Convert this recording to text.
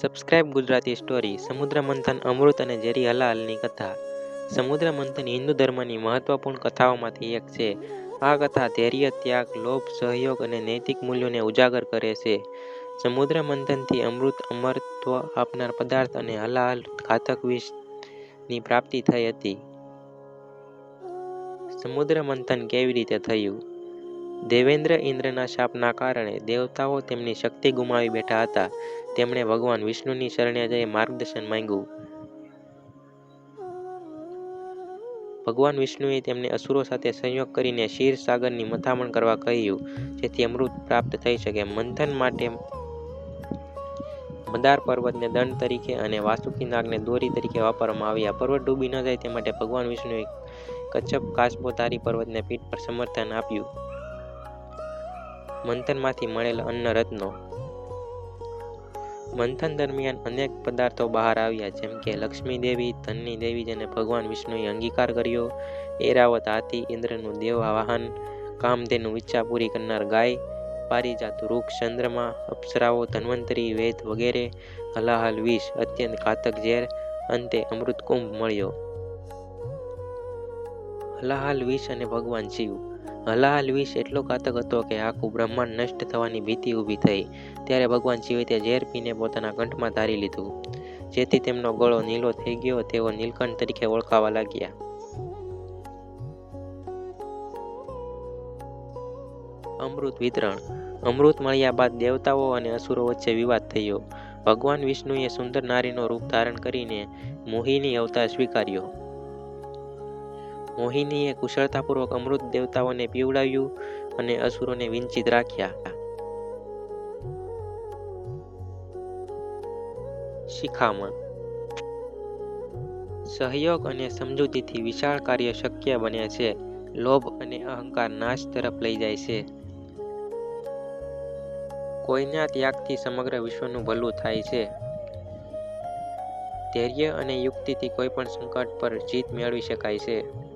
Subscribe Gujarati story સમુદ્ર મંથન, અમૃત અને ઝેરી હલાલની કથા. સમુદ્ર મંથન હિન્દુ ધર્મની મહત્વપૂર્ણ કથાઓમાંથી એક છે. આ કથા ધૈર્ય, ત્યાગ, લોભ, સહયોગ અને નૈતિક મૂલ્યોને ઉજાગર કરે છે. સમુદ્ર મંથનથી અમૃત અમરત્વ આપનાર પદાર્થ અને હલાહલ ઘાતક વિષની પ્રાપ્તિ થઈ હતી. સમુદ્ર મંથન કેવી રીતે થયું? દેવેન્દ્ર ઇન્દ્રના શાપના કારણે દેવતાઓ તેમની શક્તિ ગુમાવી બેઠા હતા. તેમણે ભગવાન વિષ્ણુની શરણે જઈ માર્ગદર્શન માંગ્યું. ભગવાન વિષ્ણુએ તેમને અસુરો સાથે સંયોગ કરીને શીર સાગરની મથામણ કરવા કહ્યું, જેથી અમૃત પ્રાપ્ત થઈ શકે. મંથન માટે મદાર પર્વતને દંડ તરીકે અને વાસુકી નાગને દોરી તરીકે વાપરવામાં આવ્યા. પર્વત ડૂબી ન જાય તે માટે ભગવાન વિષ્ણુએ કચ્છપ કાચબોધારી પર્વતને પીઠ પર સમર્થન આપ્યું. મંથનમાંથી મળેલ અન્ન રત્નો. મંથન દરમિયાન અનેક પદાર્થો બહાર આવ્યા, જેમ કે લક્ષ્મી દેવી ધનની દેવી જેને ભગવાન વિષ્ણુએ અંગીકાર કર્યો, એરાવત હાથી ઇન્દ્રનું દેવ વાહન કામધેનું ઈચ્છા પૂરી કરનાર ગાય, પારિજાત વૃક્ષ, ચંદ્રમા, અપ્સરાઓ, ધન્વંતરી, વેદ વગેરે, હલાહલ, વિષ, અત્યંત ઘાતક ઝેર, અંતે અમૃત કુંભ મળ્યો. હલાહલ, વિષ અને ભગવાન શિવ. હલાહલ વિષ એટલો ઘાતક હતો કે આખું બ્રહ્માંડ નષ્ટ થવાની ભીતિ ઊભી થઈ. ત્યારે ભગવાન શિવે તે ઝેર પીને પોતાના કંઠમાં ધારી લીધું. જેથી તેમનો ગળો નીલો થઈ ગયો તેઓ નીલકંઠ તરીકે ઓળખાવા લાગ્યા. અમૃત વિતરણ. અમૃત મળ્યા બાદ દેવતાઓ અને અસુરો વચ્ચે વિવાદ થયો. ભગવાન વિષ્ણુએ સુંદર નારીનો રૂપ ધારણ કરીને મોહિની અવતાર સ્વીકાર્યો. મોહિનીએ કુશળતાપૂર્વક અમૃત દેવતાઓને પીવડાવ્યું અને અસુરોને વિંચિત રાખ્યા શિખામણ. સહયોગ અને સમજૂતીથી વિશાળ કાર્ય શક્ય બને છે. લોભ અને અહંકાર નાશ તરફ લઈ જાય છે. કોઈના ત્યાગથી સમગ્ર વિશ્વનું ભલું થાય છે. ધૈર્ય અને યુક્તિથી કોઈ પણ સંકટ પર જીત મેળવી શકાય છે.